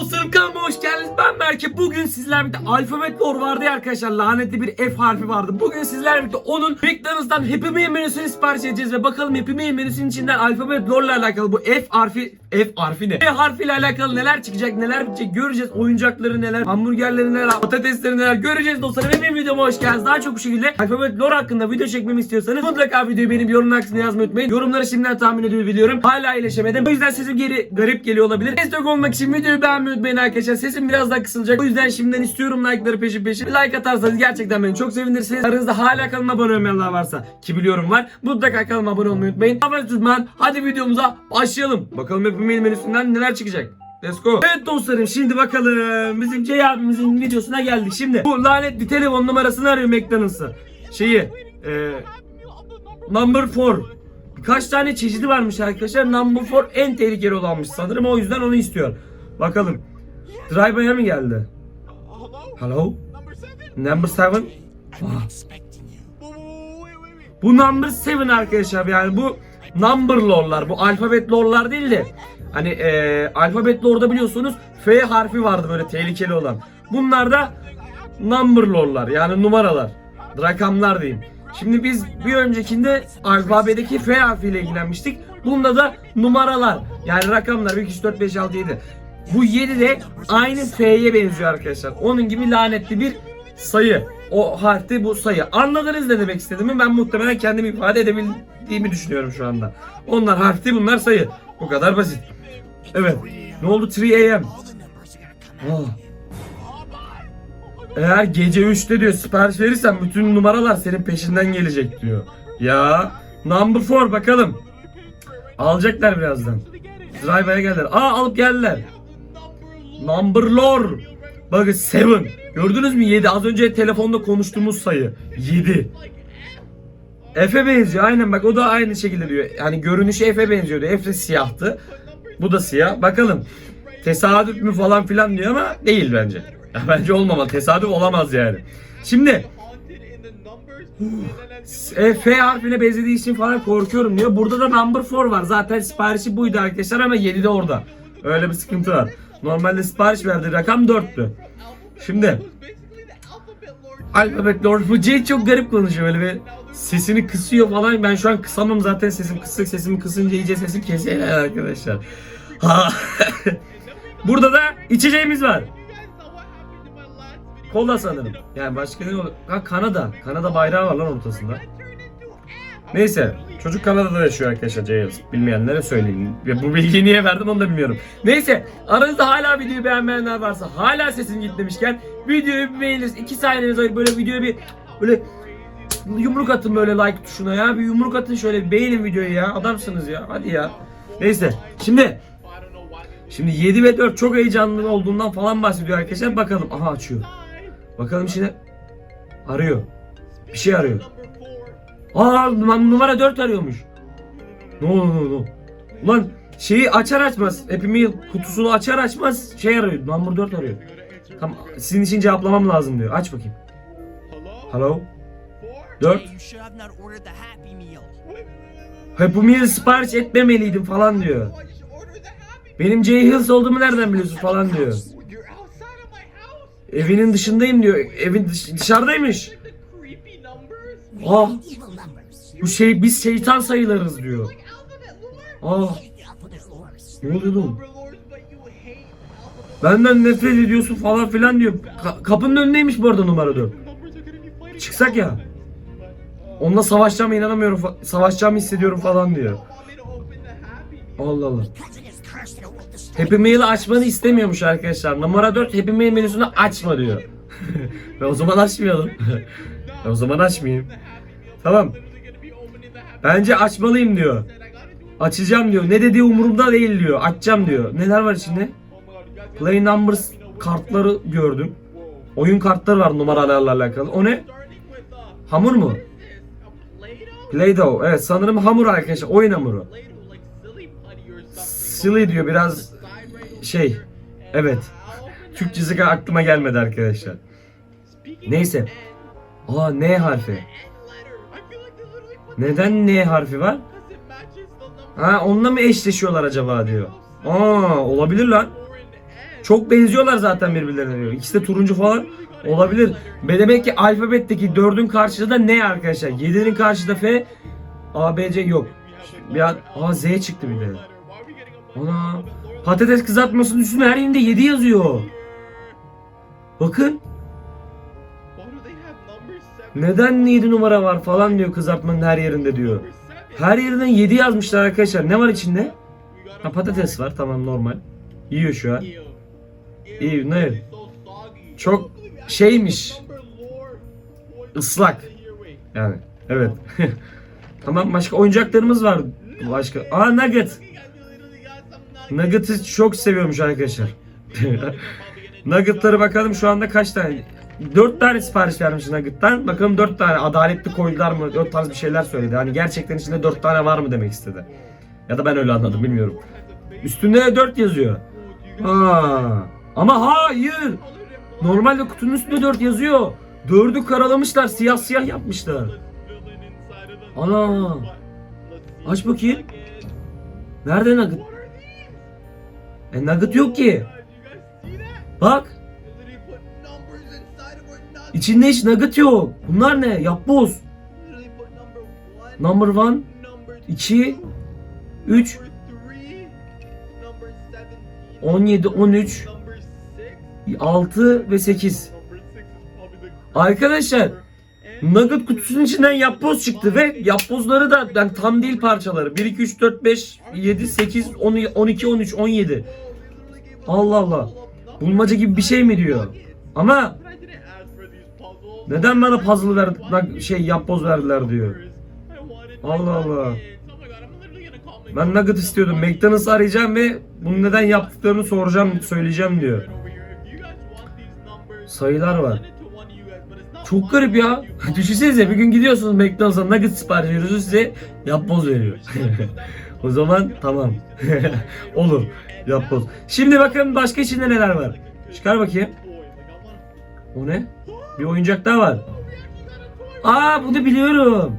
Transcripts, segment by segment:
dostlarım kanalıma Berke. Bugün sizlerle birlikte alfabet lore vardı ya arkadaşlar. Lanetli bir F harfi vardı. Bugün sizlerle birlikte onun McDonald's'tan Happy Meal menüsünü sipariş edeceğiz ve bakalım Happy Meal menüsünün içinden alfabet lore ile alakalı bu F harfi F harfi ne? F harfiyle alakalı neler çıkacak, neler bitecek göreceğiz. Oyuncakları neler, hamburgerleri neler, patatesleri neler göreceğiz dostlarım. Ve benim videoma hoş geldiniz. Daha çok bu şekilde alfabet lore hakkında video çekmemi istiyorsanız mutlaka videoyu benim yorumlar kısmına yazmayı unutmayın. Yorumları şimdiden tahmin ediyor biliyorum. Hala iyileşemedim. O yüzden sesim geri garip geliyor olabilir. Destek olmak için videoyu beğenmeyi unutmayın arkadaşlar. Sesim biraz daha kısılacak. O yüzden şimdiden istiyorum like'ları peşin peşin. Like atarsanız gerçekten beni çok sevinirsiniz. Aranızda hala kanalıma abone olmayanlar varsa ki biliyorum var. Mutlaka kanalıma abone olmayı unutmayın. Abone tutmayın. Hadi videomuza başlayalım. Bakalım Happy Meal menüsünden neler çıkacak. Let's go. Evet dostlarım şimdi bakalım. Bizim Cey abimizin videosuna geldik. Şimdi bu lanetli telefon numarasını arıyor McDonald's'ı. Şeyi. E, number 4. Birkaç tane çeşidi varmış arkadaşlar. Number 4 en tehlikeli olanmış sanırım. O yüzden onu istiyor. Bakalım. Drive'a mı geldi? Hello? Number 7? Bu number 7 arkadaşlar yani bu number lore'lar bu alfabet lore'lar değil de hani eee alfabet lore'da biliyorsunuz F harfi vardı böyle tehlikeli olan. Bunlar da number lore'lar yani numaralar rakamlar diyeyim. Şimdi biz bir öncekinde alfabedeki F harfiyle ilgilenmiştik. Bunda da numaralar yani rakamlar 1 2 3 4 5 6 7. Bu 7 de aynı F'ye benziyor arkadaşlar. Onun gibi lanetli bir sayı. O harfte bu sayı. Anladınız ne demek istediğimi ben muhtemelen kendimi ifade edebildiğimi düşünüyorum şu anda. Onlar harfti bunlar sayı. Bu kadar basit. Evet. Ne oldu 3 a.m. Aa. Eğer gece 3'te diyor sipariş verirsen bütün numaralar senin peşinden gelecek diyor. Ya number 4 bakalım. Alacaklar birazdan. Drive'a geldiler. Aa alıp geldiler. Number lore. Bakın 7. Gördünüz mü 7? Az önce telefonda konuştuğumuz sayı. 7. F'e benziyor. Aynen bak o da aynı şekilde diyor. Yani görünüşü F'e benziyordu. De siyahtı. Bu da siyah. Bakalım. Tesadüf mü falan filan diyor ama değil bence. Ya bence olmamalı. Tesadüf olamaz yani. Şimdi F harfine benzediği için falan korkuyorum diyor. Burada da number 4 var. Zaten siparişi buydu arkadaşlar ama 7 de orada. Öyle bir sıkıntı var. Normalde sipariş verdiği rakam 4'tü. Şimdi Alfabet Lord Jay çok garip konuşuyor böyle bir sesini kısıyor falan. Ben şu an kısamam zaten sesim kısık. Sesimi kısınca iyice sesim kesiyor arkadaşlar. Ha. Burada da içeceğimiz var. Kola sanırım. Yani başka ne olur? Ha Kanada. Kanada bayrağı var lan ortasında. Neyse. Çocuk Kanada'da yaşıyor arkadaşlar Jails. Bilmeyenlere söyleyeyim. Ve bu bilgiyi niye verdim onu da bilmiyorum. Neyse. Aranızda hala videoyu beğenmeyenler varsa hala sesim gitmemişken videoyu bir beğeniriz. 2 saniyeniz ayır böyle videoya bir böyle yumruk atın böyle like tuşuna ya. Bir yumruk atın şöyle bir beğenin videoyu ya. Adamsınız ya. Hadi ya. Neyse. Şimdi Şimdi 7 ve 4 çok heyecanlı olduğundan falan bahsediyor arkadaşlar. Bakalım. Aha açıyor. Bakalım şimdi arıyor. Bir şey arıyor. Aa num- numara 4 arıyormuş. No no no. Ulan şeyi açar açmaz. Meal kutusunu açar açmaz şey arıyor. Number 4 arıyor. Tamam sizin için cevaplamam lazım diyor. Aç bakayım. Hello? 4. You should have not ordered the Happy Meal. Sipariş etmemeliydim falan diyor. Benim Jay Hills olduğumu nereden biliyorsun falan diyor. Evinin dışındayım diyor. Evin dış- dışarıdaymış. Ah bu şey biz şeytan sayılırız diyor. Ah ne oluyor oğlum? Benden nefret ediyorsun falan filan diyor. Ka- kapının önündeymiş bu arada numara 4. Çıksak ya. Onunla savaşacağıma inanamıyorum. Savaşacağımı hissediyorum falan diyor. Allah Allah. Happy Meal'ı açmanı istemiyormuş arkadaşlar. Numara 4 Happy Meal menüsünü açma diyor. Ve o zaman açmayalım. o zaman açmayayım. Tamam. Bence açmalıyım diyor. Açacağım diyor. Ne dediği umurumda değil diyor. Açacağım diyor. Neler var içinde? Play numbers kartları gördüm. Oyun kartları var numaralarla alakalı. O ne? Hamur mu? Play-Doh. Evet sanırım hamur arkadaşlar. Oyun hamuru. Silly diyor biraz şey. Evet. Türkçesi aklıma gelmedi arkadaşlar. Neyse. Aa N harfi. Neden N harfi var? Ha onunla mı eşleşiyorlar acaba diyor. Aa olabilir lan. Çok benziyorlar zaten birbirlerine diyor. İkisi de turuncu falan olabilir. Ve demek ki alfabetteki 4'ün karşıda da ne arkadaşlar? 7'nin karşıda F, A, B, C yok. Bir an Z çıktı bir de. Ana patates kızartmasının üstüne her yerinde 7 yazıyor. Bakın neden 7 numara var falan diyor kızartmanın her yerinde diyor. Her yerinden 7 yazmışlar arkadaşlar. Ne var içinde? Ha patates var tamam normal. Yiyor şu an. İyi ne? Çok şeymiş. Islak. Yani evet. tamam başka oyuncaklarımız var. Başka. Aa Nugget. Nugget'ı çok seviyormuş arkadaşlar. Nugget'ları bakalım şu anda kaç tane? 4 tane sipariş vermiş Nugget'tan. Bakalım 4 tane adaletli koydular mı? 4 tarz bir şeyler söyledi. Hani gerçekten içinde 4 tane var mı demek istedi. Ya da ben öyle anladım bilmiyorum. Üstünde de 4 yazıyor. Ha. Ama hayır. Normalde kutunun üstünde 4 yazıyor. 4'ü karalamışlar. Siyah siyah yapmışlar. Ana. Aç bakayım. Nerede Nugget? E Nugget yok ki. Bak. İçinde hiç Nugget yok. Bunlar ne? Yapboz. Number one, 2, 3, 17, 13, 6 ve 8. Arkadaşlar Nugget kutusunun içinden yapboz çıktı ve yapbozları da yani tam değil parçaları. 1, 2, 3, 4, 5, 7, 8, 10, 12, 13, 17. Allah Allah. Bulmaca gibi bir şey mi diyor? Ama neden bana puzzle ver, şey yapboz verdiler diyor. Allah Allah. Ben Nugget istiyordum. McDonald's arayacağım ve bunu neden yaptıklarını soracağım, söyleyeceğim diyor. Sayılar var. Çok garip ya. Düşünsenize bir gün gidiyorsunuz McDonald's'a nugget sipariş veriyorsunuz size yapboz veriyor. o zaman tamam. Olur. Yapboz. Şimdi bakın başka içinde neler var. Çıkar bakayım. O ne? Bir oyuncak daha var. Aa bunu biliyorum.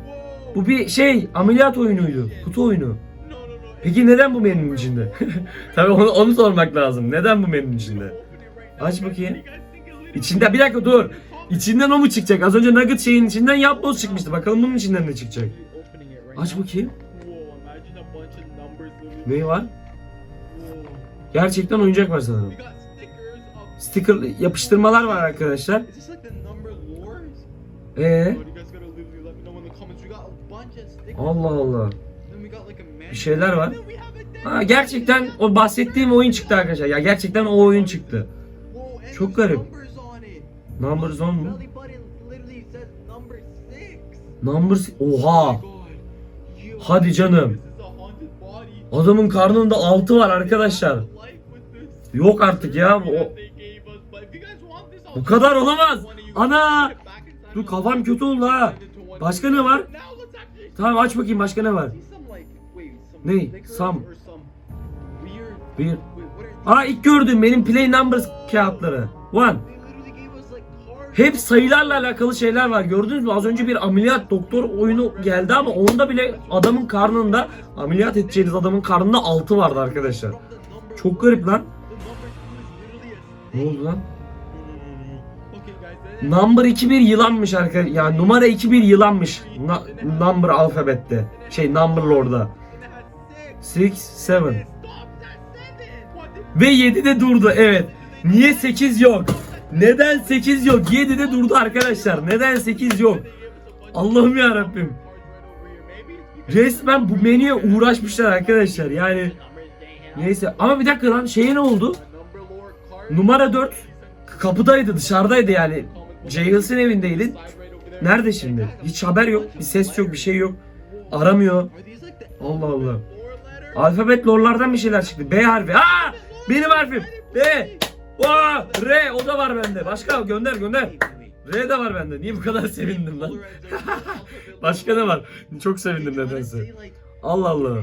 Bu bir şey ameliyat oyunuydu. Kutu oyunu. Peki neden bu menünün içinde? Tabii onu, onu sormak lazım. Neden bu menünün içinde? Aç bakayım. İçinde bir dakika dur. İçinden o mu çıkacak? Az önce nugget şeyin içinden yapboz çıkmıştı. Bakalım bunun içinden ne çıkacak? Aç bakayım. Ne var? Gerçekten oyuncak var sanırım. Sticker yapıştırmalar var arkadaşlar. Ee, Allah Allah. Bir şeyler var. Ha, gerçekten o bahsettiğim oyun çıktı arkadaşlar. Ya gerçekten o oyun çıktı. Çok garip. Numbers on mu? Numbers Oha. Hadi canım. Adamın karnında 6 var arkadaşlar. Yok artık ya. O, bu kadar olamaz. Ana. Dur kafam kötü oldu ha. Başka ne var? Tamam aç bakayım başka ne var? Ne? Sam. Bir. Aa ilk gördüm benim play numbers kağıtları. One. Hep sayılarla alakalı şeyler var. Gördünüz mü? Az önce bir ameliyat doktor oyunu geldi ama onda bile adamın karnında ameliyat edeceğiniz adamın karnında 6 vardı arkadaşlar. Çok garip lan. Ne oldu lan? Number 2 bir yılanmış arkadaşlar. Yani numara 2 bir yılanmış. Na- number alfabette. Şey number orada. 6 7 ve 7'de durdu evet. Niye 8 yok? Neden 8 yok? 7'de durdu arkadaşlar. Neden 8 yok? Allah'ım ya Rabbim. Resmen bu menüye uğraşmışlar arkadaşlar. Yani neyse ama bir dakika lan şeye ne oldu? Numara 4 kapıdaydı, dışarıdaydı yani. Jails'in evindeydi. Nerede şimdi? Hiç haber yok, bir ses yok, bir şey yok. Aramıyor. Allah Allah. Alfabet lorlardan bir şeyler çıktı. B harfi. Aa! Benim harfim. B. Aa! R. O da var bende. Başka gönder gönder. R de var bende. Niye bu kadar sevindim lan? Başka ne var? Çok sevindim nedense. Allah Allah.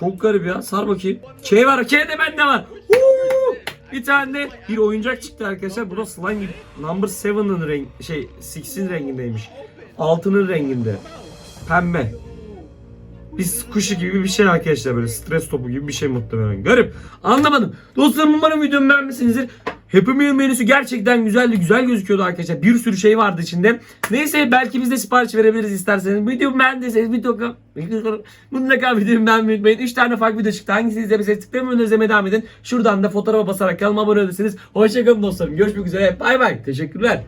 Çok garip ya. Sar bakayım. K var. K de bende var. Huu! Bir tane de bir oyuncak çıktı arkadaşlar. Bu da slime gibi. Number 7'ın renk şey 6'in rengindeymiş. 6'nın renginde. Pembe. bir kuşu gibi bir şey arkadaşlar böyle stres topu gibi bir şey muhtemelen. Garip. Anlamadım. Dostlarım umarım videomu beğenmişsinizdir. Happy Meal menüsü gerçekten güzeldi. Güzel gözüküyordu arkadaşlar. Bir sürü şey vardı içinde. Neyse belki biz de sipariş verebiliriz isterseniz. Videomu beğendiyseniz mutlaka mutlaka videomu beğenmeyi unutmayın. 3 tane farklı video çıktı. Hangisini izlemeseniz tıklamayın izlemeye devam edin. Şuradan da fotoğrafa basarak kanalıma abone olabilirsiniz. Hoşçakalın dostlarım. Görüşmek üzere. Bay bay. Teşekkürler.